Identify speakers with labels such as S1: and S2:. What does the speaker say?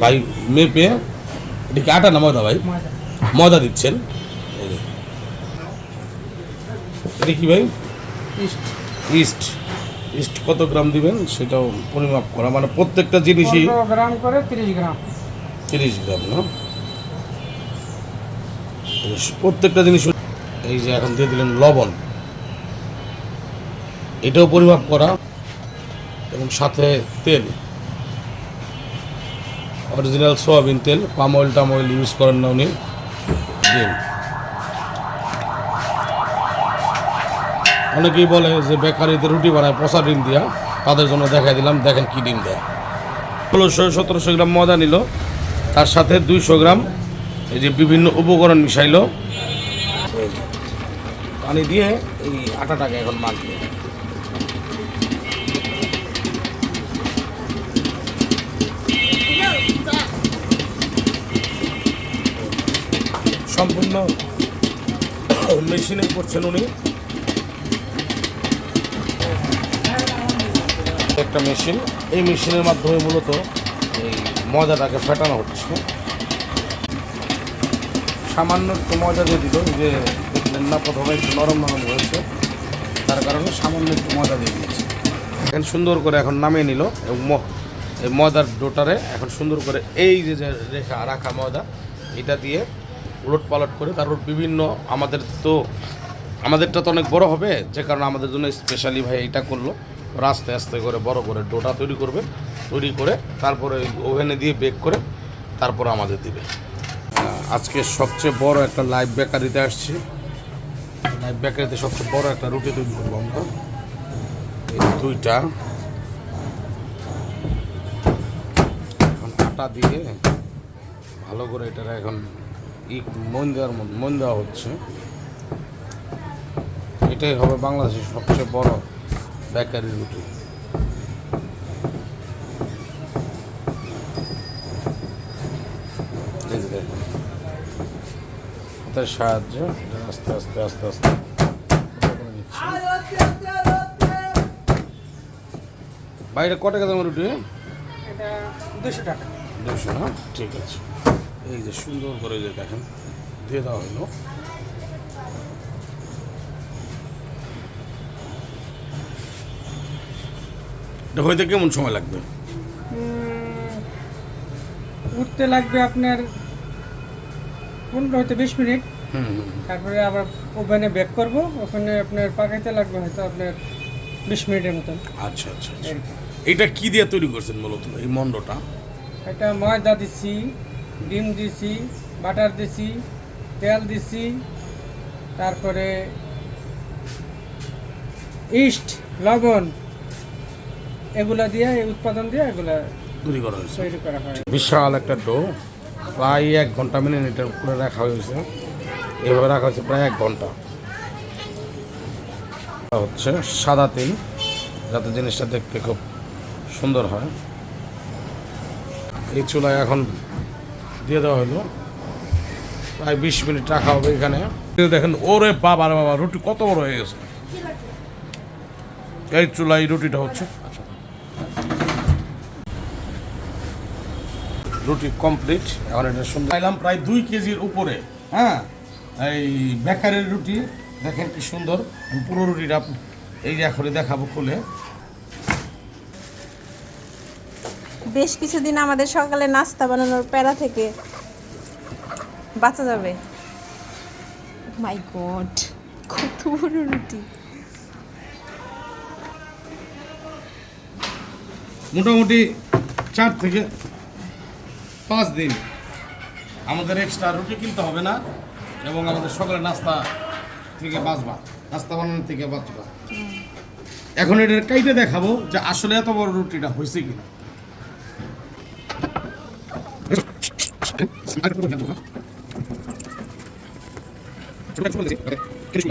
S1: ভাই মেপে এটা কি আটা না ময়দা ভাই?
S2: ময়দা।
S1: দিচ্ছেন। এটা কি ভাই?
S2: ইস্ট।
S1: ইস্ট। কত গ্রাম দিবেন? সেটাও পরিমাপ করা। মানে প্রত্যেকটা জিনিসই
S2: গ্রাম করে তিরিশ গ্রাম।
S1: তিরিশ গ্রাম না? প্রত্যেকটা জিনিস এই যে এখন দিয়ে দিলেন লবণ। এটাও পরিমাপ করা। এবং সাথে তেল। অরিজিনাল সোয়াবিন তেল, পাম অয়েল টাম অয়েল ইউজ করেন না উনি। অনেকেই বলে যে বেকারিতে রুটি বানায় পচা ডিম দিয়া, তাদের জন্য দেখাই দিলাম, দেখেন কি ডিম দেয়। ষোলোশো, সতেরোশো গ্রাম ময়দা নিল, তার সাথে দুইশো গ্রাম এই যে বিভিন্ন উপকরণ মিশাইলো। পানি দিয়ে এই আটাটাকে এখন মাখবে। সম্পূর্ণ মেশিনে করছেন উনি। একটা মেশিন, এই মেশিনের মাধ্যমে মূলত এই ময়দাটাকে ফেটানো হচ্ছে। সামান্য একটু ময়দা দিয়ে দিল যে দেখলেন না, প্রথমে একটু নরম নরম হয়েছে। তার কারণে সামান্য একটু ময়দা দিয়ে দিয়েছে। এখন সুন্দর করে এখন নামিয়ে নিল এবং ম- এই ময়দার ডোটারে এখন সুন্দর করে এই যে রেখা, রাখা ময়দা, এটা দিয়ে উলট পালট করে তারপর বিভিন্ন আমাদের তো, আমাদেরটা তো অনেক বড় হবে, যে কারণে আমাদের জন্য স্পেশালি ভাই এটা করল। আস্তে আস্তে করে বড় করে ডোটা তৈরি করবে, তৈরি করে তারপরে ওভেনে দিয়ে বেক করে তারপর আমাদের দিবে। আজকে সবচেয়ে বড় একটা লাইভ বেকারিতে আসছি। লাইভ বেকারিতে সবচেয়ে বড় একটা রুটি তৈরি করব আমরা। এই দুইটা। আটা দিয়ে ভালো করে এটার এখন ই মন দেওয়ার মন দেওয়া হচ্ছে। এটাই হবে বাংলাদেশের সবচেয়ে বড় বেকারি রুটি। হাতের সাহায্যে আস্তে আস্তে আস্তে আস্তে। বাইরে কত টাকা দামের রুটি?
S2: এটা দুশো টাকা।
S1: দুশো না? ঠিক আছে। এই যে সুন্দর করে যে দেখেন দিয়ে দেওয়া হলো। এটা হইতে কেমন সময় লাগবে?
S2: উঠতে লাগবে আপনার পনেরো হয়তো বিশ মিনিট। তারপরে আবার ওভেনে বেক করব। ওখানে আপনার পাকাইতে লাগবে হয়তো আপনার বিশ মিনিটের মতন।
S1: আচ্ছা আচ্ছা আচ্ছা। এটা কি দিয়ে তৈরি করছেন মূলত এই মন্ডটা?
S2: এটা ময়দা দিছি। ডিম দিছি বাটার দিছি তেল দিছি তারপরে ইস্ট লবণ এগুলা দিয়ে এই উৎপাদন দিয়ে এগুলা
S1: তৈরি করা হয়েছে।
S2: তৈরি করা হয়।
S1: বিশাল একটা ডো প্রায় এক ঘণ্টা মিনিট এটার উপরে রাখা হয়েছে। এভাবে রাখা হয়েছে প্রায় এক ঘণ্টা। হচ্ছে সাদা তিল যাতে জিনিসটা দেখতে খুব সুন্দর হয়। এই চুলায় এখন দিয়ে দেওয়া হলো। প্রায় বিশ মিনিট রাখা হবে এখানে। দেখেন, ওরে বাবা বাবা, রুটি কত বড় হয়ে গেছে। এই চুলায় রুটিটা হচ্ছে। রুটি কমপ্লিট। এখন এটা সুন্দর। খাইলাম প্রায় দুই কেজির উপরে হ্যাঁ? এই বেকারের রুটি, দেখেন কি সুন্দর। পুরো রুটিটা এই যে এখনই দেখাবো খুলে।
S3: বেশ কিছুদিন আমাদের সকালে নাস্তা বানানোর প্যারা থেকে বাঁচা যাবে। মাই গড কত বড় রুটি।
S1: মোটামুটি চার থেকে পাঁচ দিন আমাদের এক্সট্রা রুটি কিনতে হবে না এবং আমাদের সকালে নাস্তা থেকে বাঁচবা নাস্তা বানানোর থেকে বাঁচবা। এখন এটার কাইটে দেখাবো যে আসলে এত বড় রুটিটা হয়েছে কিনা। ¿Qué es lo que pasa? ¿Qué es?